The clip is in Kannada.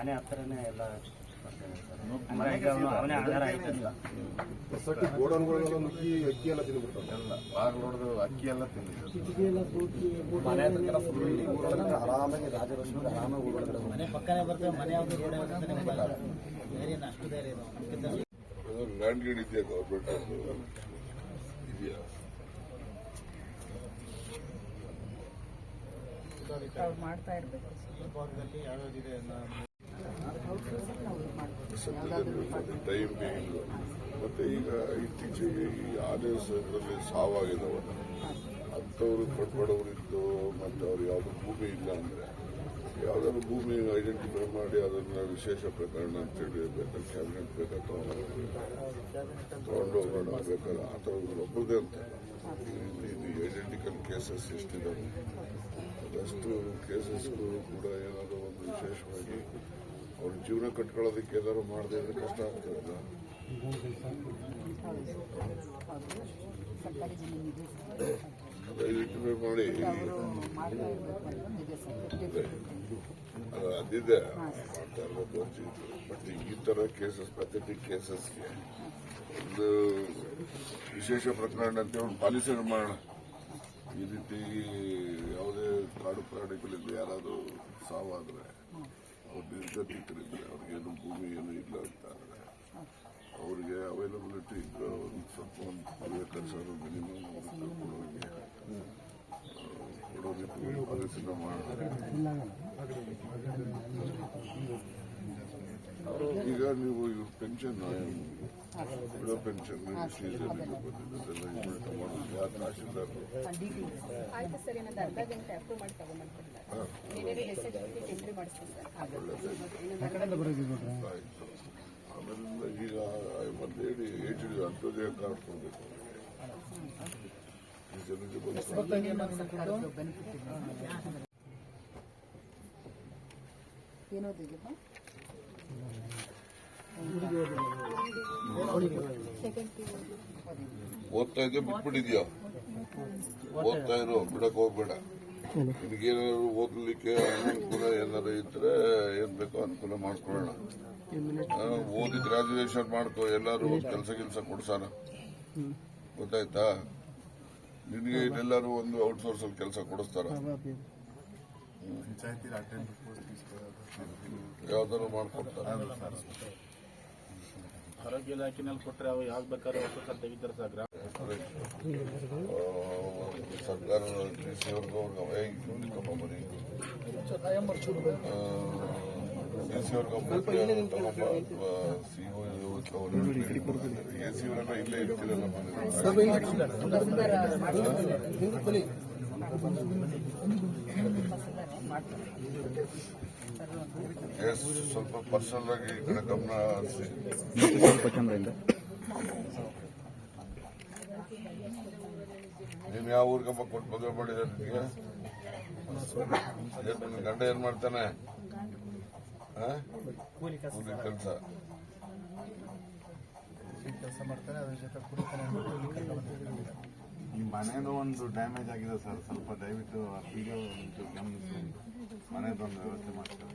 ಮನೆ ಹತ್ರನೇ ಎಲ್ಲ ಅವನು- ಅವನೇ ಆಧಾರ ಆಯ್ತಲ್ಲ. ಗೋಡನ್ಗಳೆಲ್ಲ ನುಗ್ಗಿ ಅಕ್ಕಿ ಎಲ್ಲ ತಿಂದ್ಬಿಡ್ತಾರೆ ಎಲ್ಲ ಬಾಗಿಲು ಹೊಡೆದು ಅಕ್ಕಿ ಎಲ್ಲ ತಿಂದಿದ್ರು ಮನೆ ಹತ್ರ ಫುಲ್ ಊರೊಳಗಡೆ ಆರಾಮಾಗಿ ಮನೆ ಪಕ್ಕನೇ ಬರ್ತೇವೆ ಮನೆ ಯಾವ್ದು ರೋಡ್ ಯಾವ್ದು ಅಂತಾನೆ ಗೊತ್ತಾಗಲ್ಲ. ಧೈರ್ಯ ಏನು ಅಷ್ಟು ಧೈರ್ಯ ಇದೆ ಅವ್ನಿಗಿಂತ. ಲ್ಯಾಂಡ್ ಗೇಡ್ ಇದೆಯಾ ಗೌರ್ಮೆಂಟ್ ಇದೆಯಾ? ಮಾಡ್ತಾ ಇರ್ಬೇಕು. ಟೈಮ್ ಬೇಕಿಲ್ಲ ಮತ್ತೆ ಈಗ ಇತ್ತೀಚೆಗೆ ಈ ಆದೇಶದಲ್ಲಿ ಸಾವಾಗಿದ್ದಾವೆ ಅಂಥವ್ರು ಕಟ್ಬಡವರಿದ್ದು ಮತ್ತೆ ಅವ್ರು ಯಾವುದು ಭೂಮಿ ಇಲ್ಲ ಅಂದ್ರೆ ಯಾವ್ದಾದ್ರು ಭೂಮಿ ಐಡೆಂಟಿಫೈ ಮಾಡಿ ಅದನ್ನ ವಿಶೇಷ ಪ್ರಕರಣ ಅಂತೇಳಿ ಬೇಕಾದ್ರೆ ಕ್ಯಾಬಿನೆಟ್ ಬೇಕಾದ್ರೆ ತಗೊಂಡು ಹೋಗೋಣ ಬೇಕಾದ್ರೆ ಆ ಥರ ಒಬ್ಬರದೇ ಅಂತ ಐಡೆಂಟಿಕಲ್ ಕೇಸಸ್ ಎಷ್ಟಿದ್ದಾವೆ ಅದಷ್ಟು ಕೇಸಸ್ಗಳು ಕೂಡ ಏನಾದರೂ ಒಂದು ವಿಶೇಷವಾಗಿ ಅವ್ರ ಜೀವನ ಕಟ್ಕೊಳ್ಳೋದಕ್ಕೆ ಏನಾದ್ರು ಮಾಡದೇ ಇದ್ರೆ ಕಷ್ಟ ಆಗ್ತದಲ್ಲ ದಯವಿಟ್ಟು ಮಾಡಿ. ಅದಿದೆ. ಬಟ್ ಈ ಥರ ಕೇಸಸ್ ಪಥೆಟಿಕ್ ಕೇಸಸ್ಗೆ ಒಂದು ವಿಶೇಷ ಪ್ರಕರಣ ಅಂತ ಒಂದು ಪಾಲಿಸಿ ಮಾಡೋಣ ಈ ರೀತಿ ಯಾವುದೇ ಕಾಡು ಪ್ರಾಣಿಗಳಿಂದ ಯಾರಾದರೂ ಸಾವಾದರೆ ಅವ್ರು ನಿರ್ಗತಿಕರಿದ್ರೆ ಅವ್ರಿಗೇನು ಭೂಮಿ ಏನು ಇಲ್ಲ ಅಂತ ಅಂದರೆ ಅವ್ರಿಗೆ ಅವೈಲಬಿಲಿಟಿ ಇದ್ರೆ, ಒಂದು ಸ್ವಲ್ಪ ಒಂದು ವೇಕರ್ಸ್ ಅದು ಮಿನಿಮಮ್ ಕೊಡೋರಿಗೆ. ಕೊಡೋದಕ್ಕೆ ಪಾಲಿಸಿನ ಮಾಡೋಣ ಈಗ ನೀವು ಇವ್ರ ಪೆನ್ಷನ್ ಬಿಡೋ ಪೆನ್ಷನ್ ಬಂದಿದ್ದೆಲ್ಲ ಮಾಡೋದು ಯಾರು ತಹಶೀಲ್ದಾರ್ ಆಯ್ತು ಸರ್ ಇನ್ನೊಂದು ಅರ್ಧ ಗಂಟೆ ಅಪ್ರೂವ್ ಮಾಡಿ ತಗೊಂಡ್ಬಂದ್ಬಿಡ್ತಾರೆ ನೀವೇ ಎಸ್ ಎಚ್ ಎಂಟ್ರಿ ಮಾಡಿಸ್ತೀವಿ ಸರ್. ಆಯ್ತು. ಆಮೇಲೆ ಈಗ ಮತ್ತೆ ಹೇಳಿ ಏಜ್ ಅಂತ್ಯೋದಯ ಕಾರ್ಡ್ ಕೊಡಬೇಕು ಈ ಓದ್ತಾ ಇದ್ದೆ ಬಿಟ್ಬಿಟ್ಟಿದ್ಯಾ? ಓದ್ತಾ ಇರೋ, ಬಿಡಕ್ ಹೋಗ್ಬೇಡ. ನಿನಗೇನಾದ್ರು ಓದ್ಲಿಕ್ಕೆ ಅನುಕೂಲ ಏನಾರ ಇದ್ರೆ ಏನ್ ಬೇಕೋ ಅನುಕೂಲ ಮಾಡ್ಕೊಳ್ಳೋಣ. ಓದಿ ಗ್ರಾಜುಯೇಷನ್ ಮಾಡ್ಕೋ, ಎಲ್ಲಾರು ಕೆಲಸ ಕೆಲಸ ಕೊಡ್ಸಾನ ಗೊತ್ತಾಯ್ತಾ? ನಿನಗೆ ಇಲ್ಲೆಲ್ಲಾರು ಒಂದು ಔಟ್ಸೋರ್ಸ್ ಅಲ್ಲಿ ಕೆಲಸ ಕೊಡಿಸ್ತಾರ. ಯಾವ್ದಾದ್ರು ಮಾಡ್ಕೊಡ್ತಾರ ಆರೋಗ್ಯ ಇಲಾಖೆನಲ್ಲಿ ಕೊಟ್ಟರೆ ಅವು ಯಾವ್ದು ಬೇಕಾದ್ರೆ ಹೊಸ ತೆಗಿತಾರೆ ಸರ್ ಗ್ರಾಮ ಸರ್ಕಾರ ಡಿಸಿಯವ್ರಿಗೂ ಮರಿ ಎ ಸಿ ಅವರೆಲ್ಲ ಇಲ್ಲೇ ಇರ್ತಿರಲ್ಲ ಮನೆ ಎಸ್, ಸ್ವಲ್ಪ ಪರ್ಸನಲ್ ಆಗಿ ಈ ಗಮನ ನೀನ್ ಯಾವ ಊರಿಗಮ್ಮ ಕೊಟ್ಟು ಮದುವೆ ಮಾಡಿದ ಗಂಡ ಏನ್ ಮಾಡ್ತಾನೆ? ಕೂಲಿ ಕೆಲಸ ಈ ಮನೇದು ಒಂದು ಡ್ಯಾಮೇಜ್ ಆಗಿದೆ ಸರ್ ಸ್ವಲ್ಪ ದಯವಿಟ್ಟು ಆ ಒಂದು ಗಮನಿಸಿ. ಮನೆದೊಂದು ವ್ಯವಸ್ಥೆ ಮಾಡ್ತಾರೆ